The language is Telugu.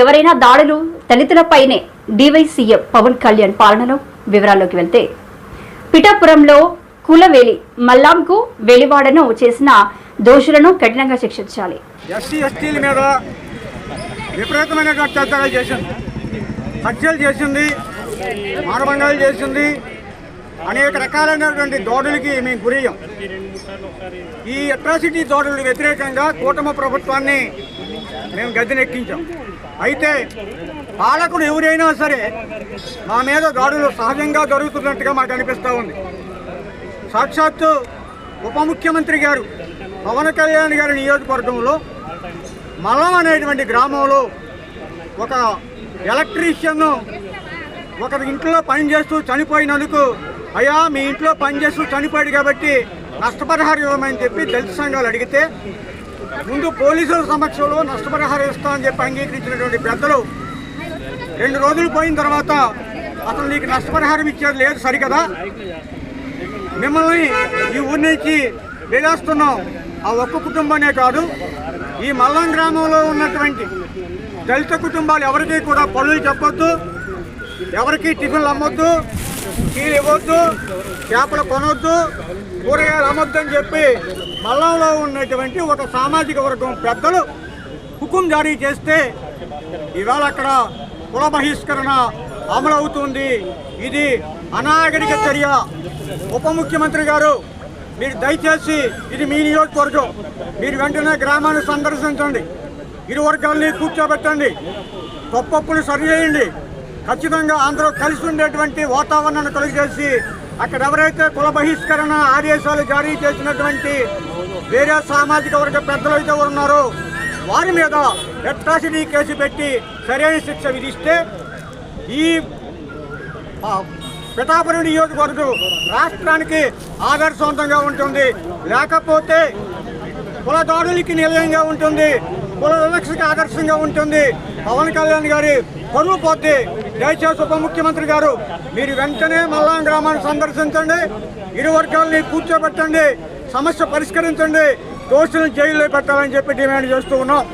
ఎవరైనా దాడులు దళితులపైనే డివైసీఎం పవన్ కళ్యాణ్ పాలనలో వివరాల్లోకి వెళ్తే పిఠాపురంలో కులవేలి మల్లాంకు వెలివాడను చేసిన దోషులను కఠినంగా శిక్షించాలి. ఎస్టీ ఎస్టీల మీద విపరీతమైన అత్యాచారాలు చేసింది. హత్యలు చేసింది మానభంగాలు చేసింది అనేక రకాలైనటువంటి దోడులకి మేము గురయ్యాం. ఈ అట్రాసిటీ దోడులకు వ్యతిరేకంగా కూటమి ప్రభుత్వాన్ని మేము గద్దెనెక్కించాం అయితే పాలకుడు ఎవరైనా సరే మా మీద దాడులు సహజంగా జరుగుతున్నట్టుగా మాకు అనిపిస్తూ ఉంది. సాక్షాత్తు ఉప ముఖ్యమంత్రి గారు పవన్ కళ్యాణ్ గారి నియోజకవర్గంలో మలం అనేటువంటి గ్రామంలో ఒక ఎలక్ట్రీషియన్ను ఒక ఇంట్లో పనిచేస్తూ చనిపోయినందుకు అయ్యా మీ ఇంట్లో పనిచేస్తూ చనిపోయాడు కాబట్టి నష్టపరిహారం ఇవ్వమని చెప్పి దళిత సంఘాలు అడిగితే ముందు పోలీసుల సమక్షంలో నష్టపరిహారం ఇస్తామని చెప్పి అంగీకరించినటువంటి పెద్దలు రెండు రోజులు పోయిన తర్వాత అసలు నీకు నష్టపరిహారం ఇచ్చేది లేదు సరికదా? మిమ్మల్ని ఈ ఊరి నుంచి వెళ్ళేస్తున్నాం. ఆ ఒక్క కుటుంబమే కాదు ఈ మల్లం గ్రామంలో ఉన్నటువంటి దళిత కుటుంబాలు ఎవరికీ కూడా పనులు చెప్పొద్దు ఎవరికీ టిఫిన్లు అమ్మొద్దు కీలు ఇవ్వద్దు చేపలు కొనొద్దు కూరగాయలు అమ్మొద్దు అని చెప్పి మల్లంలో ఉన్నటువంటి ఒక సామాజిక వర్గం పెద్దలు హుకుం జారీ చేస్తే ఇవాళ అక్కడ కుల బహిష్కరణ అమలవుతుంది ఇది అనాగరిక చర్య. ఉప ముఖ్యమంత్రి గారు మీరు దయచేసి ఇది మీ నియోజకవర్గం. మీరు వెంటనే గ్రామాన్ని సందర్శించండి. ఇరు వర్గాల్ని కూర్చోబెట్టండి. తప్పప్పులు సరిచేయండి ఖచ్చితంగా అందరూ కలిసి ఉండేటువంటి వాతావరణాన్ని తొలగిచేసి అక్కడ ఎవరైతే కుల బహిష్కరణ ఆదేశాలు జారీ చేసినటువంటి వేరే సామాజిక వర్గ పెద్దలు అయితే ఉన్నారో వారి మీద అట్రాసిటీ కేసు పెట్టి సరైన శిక్ష విధిస్తే ఈ ఆ, పిఠాపురం నియోజకవర్గం రాష్ట్రానికి ఆదర్శవంతంగా ఉంటుంది. లేకపోతే కుల దాడులకి నిలయంగా ఉంటుంది. కుల వివక్షకి ఆదర్శంగా ఉంటుంది. పవన్ కళ్యాణ్ గారి పరువు పోద్ది దయచేసి ఉప ముఖ్యమంత్రి గారు మీరు వెంటనే మల్లాం గ్రామాన్ని సందర్శించండి. ఇరు వర్గాల్ని కూర్చోబెట్టండి. సమస్య పరిష్కరించండి. దోషులను జైల్లో పెట్టాలని చెప్పి డిమాండ్ చేస్తూ ఉన్నాం.